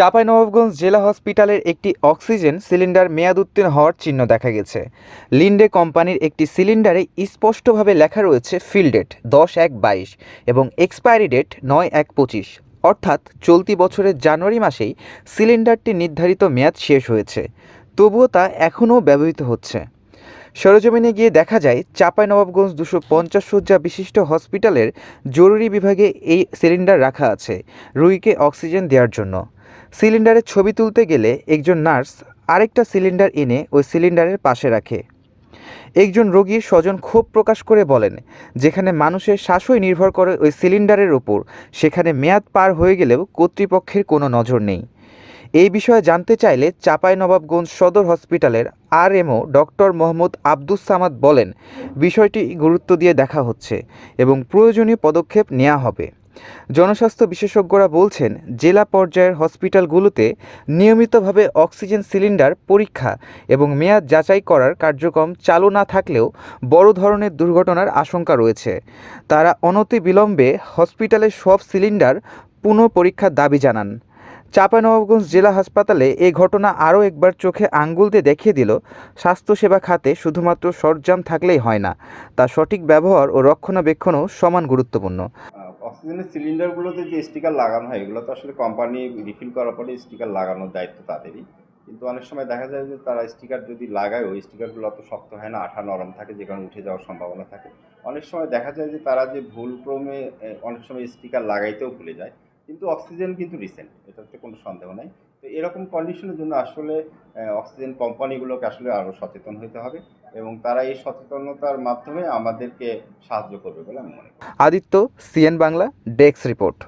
চাঁপাইনবাবগঞ্জ জেলা হসপিটালের একটি অক্সিজেন সিলিন্ডার মেয়াদ উত্তীর্ণ হওয়ার চিহ্ন দেখা গেছে। লিন্ডে কোম্পানির একটি সিলিন্ডারে স্পষ্টভাবে লেখা রয়েছে ফিল ডেট দশ এক বাইশ এবং এক্সপায়ারি ডেট নয় এক পঁচিশ। অর্থাৎ চলতি বছরের জানুয়ারি মাসেই সিলিন্ডারটি নির্ধারিত মেয়াদ শেষ হয়েছে। তবুও তা এখনও ব্যবহৃত হচ্ছে। সরজমিনে গিয়ে দেখা যায় চাপাই নবাবগঞ্জ দুশো পঞ্চাশ শয্যা বিশিষ্ট হসপিটালের জরুরি বিভাগে এই সিলিন্ডার রাখা আছে, রুগীকে অক্সিজেন দেওয়ার জন্য। সিলিন্ডারের ছবি তুলতে গেলে একজন নার্স আরেকটা সিলিন্ডার এনে ওই সিলিন্ডারের পাশে রাখে। একজন রোগীর স্বজন ক্ষোভ প্রকাশ করে বলেন, যেখানে মানুষের শ্বাসই নির্ভর করে ওই সিলিন্ডারের ওপর, সেখানে মেয়াদ পার হয়ে গেলেও কর্তৃপক্ষের কোনো নজর নেই। এই বিষয়ে জানতে চাইলে চাঁপাইনবাবগঞ্জ সদর হসপিটালের আরএমও ডক্টর মোহাম্মদ আব্দুস সামাদ বলেন, বিষয়টি গুরুত্ব দিয়ে দেখা হচ্ছে এবং প্রয়োজনীয় পদক্ষেপ নেওয়া হবে। জনস্বাস্থ্য বিশেষজ্ঞরা বলছেন, জেলা পর্যায়ের হসপিটালগুলোতে নিয়মিতভাবে অক্সিজেন সিলিন্ডার পরীক্ষা এবং মেয়াদ যাচাই করার কার্যক্রম চালু না থাকলেও বড় ধরনের দুর্ঘটনার আশঙ্কা রয়েছে। তারা অনতিবিলম্বে হসপিটালের সব সিলিন্ডার পুনঃ পরীক্ষার দাবি জানান। চাঁপাইনবাবগঞ্জ জেলা হাসপাতালে এই ঘটনা আরও একবার চোখে আঙ্গুল দিয়ে দেখিয়ে দিল, স্বাস্থ্যসেবা খাতে শুধুমাত্র সরঞ্জাম থাকলেই হয় না, তা সঠিক ব্যবহার ও রক্ষণাবেক্ষণও সমান গুরুত্বপূর্ণ। অক্সিজেনের সিলিন্ডারগুলোতে যে স্টিকার লাগানো হয়, এগুলো তো আসলে কোম্পানি রিফিল করার পরে স্টিকার লাগানোর দায়িত্ব তাদেরই। কিন্তু অনেক সময় দেখা যায় যে তারা স্টিকার যদি লাগায়, ওই স্টিকারগুলো অত শক্ত হয় না, আঠা নরম থাকে, যে কারণে উঠে যাওয়ার সম্ভাবনা থাকে। অনেক সময় দেখা যায় যে তারা যে ভুলক্রমে অনেক সময় স্টিকার লাগাইতেও ভুলে যায়। কিন্তু অক্সিজেন কিন্তু রিসেন্ট এটা হচ্ছে কোনো সন্দেহ নাই। তো এরকম কন্ডিশনের জন্য আসলে অক্সিজেন কোম্পানিগুলোকে আসলে আরও সচেতন হতে হবে এবং তারা এই সচেতনতার মাধ্যমে আমাদেরকে সাহায্য করবে বলে আমি মনে করি। Aditya CN Bangla desk report